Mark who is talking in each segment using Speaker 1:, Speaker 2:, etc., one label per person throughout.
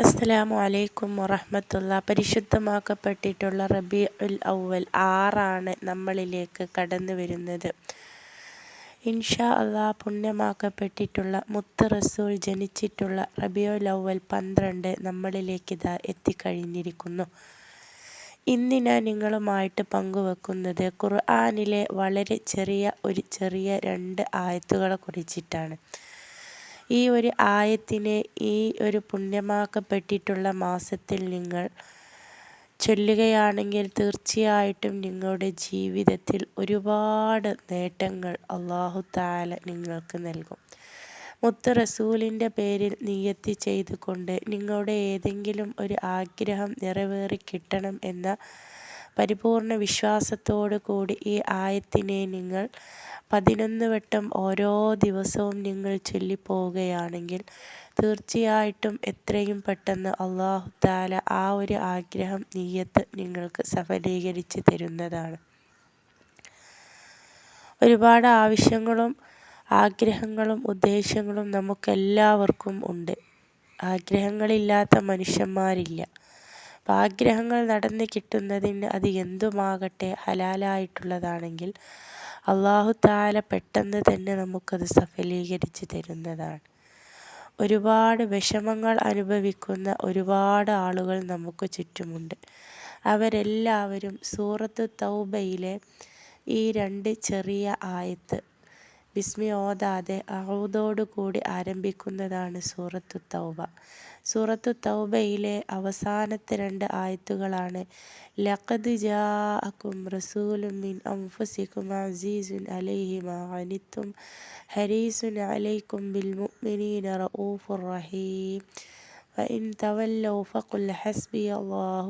Speaker 1: അസ്സലാമു അലൈക്കും വറഹമത്തുള്ള. പരിശുദ്ധമാക്കപ്പെട്ടിട്ടുള്ള റബി ഉൽ ഔവൽ ആറാണ് നമ്മളിലേക്ക് കടന്നു വരുന്നത്. ഇൻഷാ അള്ളാ പുണ്യമാക്കപ്പെട്ടിട്ടുള്ള മുത്ത് റസൂൽ ജനിച്ചിട്ടുള്ള റബിയുൽ ഔവൽ പന്ത്രണ്ട് നമ്മളിലേക്ക് ഇതാ എത്തിക്കഴിഞ്ഞിരിക്കുന്നു. ഇന്ന് ഞാൻ നിങ്ങളുമായിട്ട് പങ്കുവെക്കുന്നത് ഖുർആാനിലെ വളരെ ചെറിയ ഒരു ചെറിയ രണ്ട് ആയത്തുകളെ കുറിച്ചിട്ടാണ്. ഈ ഒരു ആയത്തിനെ ഈ ഒരു പുണ്യമാക്കപ്പെട്ടിട്ടുള്ള മാസത്തിൽ നിങ്ങൾ ചൊല്ലുകയാണെങ്കിൽ തീർച്ചയായിട്ടും നിങ്ങളുടെ ജീവിതത്തിൽ ഒരുപാട് നേട്ടങ്ങൾ അള്ളാഹു താല നിങ്ങൾക്ക് നൽകും. മുത്ത് റസൂലിന്റെ പേരിൽ നിയത്തി ചെയ്തുകൊണ്ട് നിങ്ങളുടെ ഏതെങ്കിലും ഒരു ആഗ്രഹം നിറവേറി കിട്ടണം എന്ന പരിപൂർണ വിശ്വാസത്തോടു കൂടി ഈ ആയത്തിനെ നിങ്ങൾ പതിനൊന്ന് വട്ടം ഓരോ ദിവസവും നിങ്ങൾ ചൊല്ലിപ്പോവുകയാണെങ്കിൽ തീർച്ചയായിട്ടും എത്രയും പെട്ടെന്ന് അള്ളാഹു താല ആ ഒരു ആഗ്രഹം നീയത്ത് നിങ്ങൾക്ക് സഫലീകരിച്ച് തരുന്നതാണ്. ഒരുപാട് ആവശ്യങ്ങളും ആഗ്രഹങ്ങളും ഉദ്ദേശങ്ങളും നമുക്കെല്ലാവർക്കും ഉണ്ട്. ആഗ്രഹങ്ങളില്ലാത്ത മനുഷ്യന്മാരില്ല. ആഗ്രഹങ്ങൾ നടന്ന് കിട്ടുന്നതിന് അത് എന്തുമാകട്ടെ ഹലാലായിട്ടുള്ളതാണെങ്കിൽ അള്ളാഹു താല പെട്ടെന്ന് തന്നെ നമുക്കത് സഫലീകരിച്ച് തരുന്നതാണ്. ഒരുപാട് വിഷമങ്ങൾ അനുഭവിക്കുന്ന ഒരുപാട് ആളുകൾ നമുക്ക് ചുറ്റുമുണ്ട്. അവരെല്ലാവരും സൂറത്ത് തൗബയിലെ ഈ രണ്ട് ചെറിയ ആയത്ത് ബിസ്മി ഓതാതെ കൂടി ആരംഭിക്കുന്നതാണ് സൂറത്തു തൗബ. സൂറത്തു തൗബയിലെ അവസാനത്തെ രണ്ട് ആയത്തുകളാണ്. ലഖദ് ജാഅക്കും റസൂലും മിൻ അൻഫുസിക്കും അസീസുൻ അലൈഹി മാ അനിത്തും ഹരീസുൻ അലൈക്കും ബിൽ മുഅ്മിനീന റഊഫുർ റഹീം. فإن تولوا فقل حسبي الله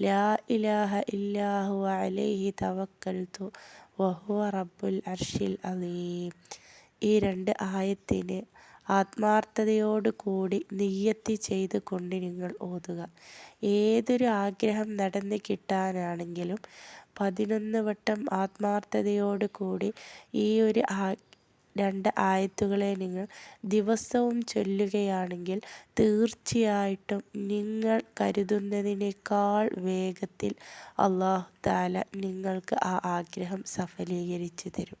Speaker 1: لا إله إلا هو عليه توكلت വഹുവ റബ്ബുൽ അർഷിൽ അലീം ഈ രണ്ട് ആയത്തിന് ആത്മാർത്ഥതയോട് കൂടി നെയ്യത്തി ചെയ്ത് കൊണ്ട് നിങ്ങൾ ഓതുക ഏതൊരു ആഗ്രഹം നടന്ന് കിട്ടാനാണെങ്കിലും പതിനൊന്ന് വട്ടം ആത്മാർത്ഥതയോട് കൂടി ഈ ഒരു രണ്ട് ആയത്തുകളെ നിങ്ങൾ ദിവസവും ചൊല്ലുകയാണെങ്കിൽ തീർച്ചയായിട്ടും നിങ്ങൾ കരുതുന്നതിനേക്കാൾ വേഗത്തിൽ അള്ളാഹു താല നിങ്ങൾക്ക് ആ ആഗ്രഹം സഫലീകരിച്ചു തരും.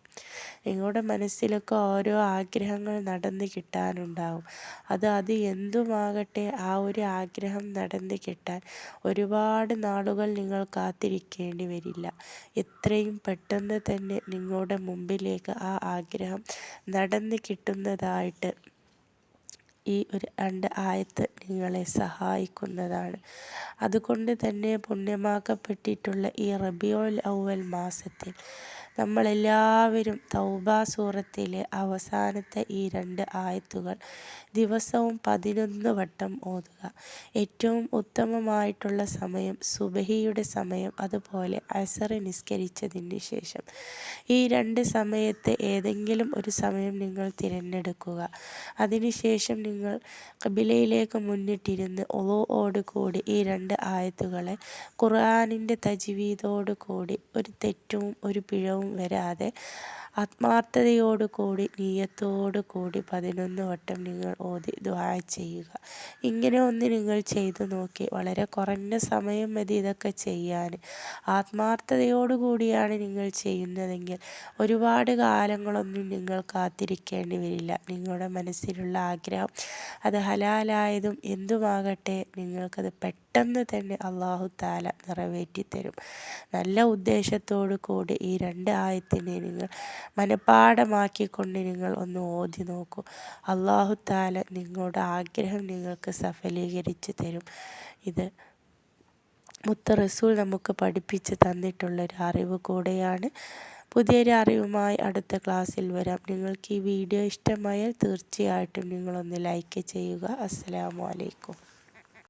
Speaker 1: നിങ്ങളുടെ മനസ്സിലൊക്കെ ഓരോ ആഗ്രഹങ്ങൾ നടന്ന് കിട്ടാനുണ്ടാവും. അത് അത് എന്തുമാകട്ടെ ആ ഒരു ആഗ്രഹം നടന്ന് കിട്ടാൻ ഒരുപാട് നാളുകൾ നിങ്ങൾ കാത്തിരിക്കേണ്ടി വരില്ല. എത്രയും പെട്ടെന്ന് തന്നെ നിങ്ങളുടെ മുമ്പിലേക്ക് ആ ആഗ്രഹം നടന്ന് കിട്ടുന്നതായിട്ട് ഈ ഒരു രണ്ട് ആയത്ത് നിങ്ങളെ സഹായിക്കുന്നതാണ്. അതുകൊണ്ട് തന്നെ പുണ്യമാക്കപ്പെട്ടിട്ടുള്ള ഈ റബിയോൽ ഔവൽ മാസത്തിൽ നമ്മളെല്ലാവരും തൗബ സൂറത്തിലെ അവസാനത്തെ ഈ രണ്ട് ആയത്തുകൾ ദിവസവും പതിനൊന്ന് വട്ടം ഓതുക. ഏറ്റവും ഉത്തമമായിട്ടുള്ള സമയം സുബഹിയുടെ സമയം അതുപോലെ അസർ നിസ്കരിച്ചതിന് ശേഷം. ഈ രണ്ട് സമയത്ത് ഏതെങ്കിലും ഒരു സമയം നിങ്ങൾ തിരഞ്ഞെടുക്കുക. അതിനുശേഷം നിങ്ങൾ കബിലയിലേക്ക് മുന്നിട്ടിരുന്ന് ഒളോട് കൂടി ഈ രണ്ട് ആയത്തുകളെ ഖുർആാനിന്റെ തജ്വീദോട് കൂടി ഒരു തെറ്റും ഒരു പിഴവും വരാതെ ആത്മാർത്ഥതയോടു കൂടി നീയത്തോടു കൂടി പതിനൊന്ന് വട്ടം നിങ്ങൾ ഓതി ദ്വാ ചെയ്യുക. ഇങ്ങനെ ഒന്ന് നിങ്ങൾ ചെയ്തു നോക്കി. വളരെ കുറഞ്ഞ സമയം മതി ഇതൊക്കെ ചെയ്യാൻ. ആത്മാർത്ഥതയോടു കൂടിയാണ് നിങ്ങൾ ചെയ്യുന്നതെങ്കിൽ ഒരുപാട് കാലങ്ങളൊന്നും നിങ്ങൾ കാത്തിരിക്കേണ്ടി വരില്ല. നിങ്ങളുടെ മനസ്സിലുള്ള ആഗ്രഹം അത് ഹലാലായതും എന്തുമാകട്ടെ നിങ്ങൾക്കത് പെട്ടെന്ന് തന്നെ അള്ളാഹു താല നിറവേറ്റി തരും നല്ല ഉദ്ദേശത്തോടു കൂടി ഈ രണ്ട് ആയത്തിനെ നിങ്ങൾ മനഃപ്പാടമാക്കിക്കൊണ്ട് നിങ്ങൾ ഒന്ന് ഓതി നോക്കൂ. അള്ളാഹു താല നിങ്ങളുടെ ആഗ്രഹം നിങ്ങൾക്ക് സഫലീകരിച്ച് തരും. ഇത് മുത്ത റസൂൽ നമുക്ക് പഠിപ്പിച്ച് തന്നിട്ടുള്ളൊരു അറിവ് കൂടെയാണ്. പുതിയൊരു അറിവുമായി അടുത്ത ക്ലാസ്സിൽ വരാം. നിങ്ങൾക്ക് ഈ വീഡിയോ ഇഷ്ടമായാൽ തീർച്ചയായിട്ടും നിങ്ങളൊന്ന് ലൈക്ക് ചെയ്യുക. അസ്സലാമു അലൈക്കും.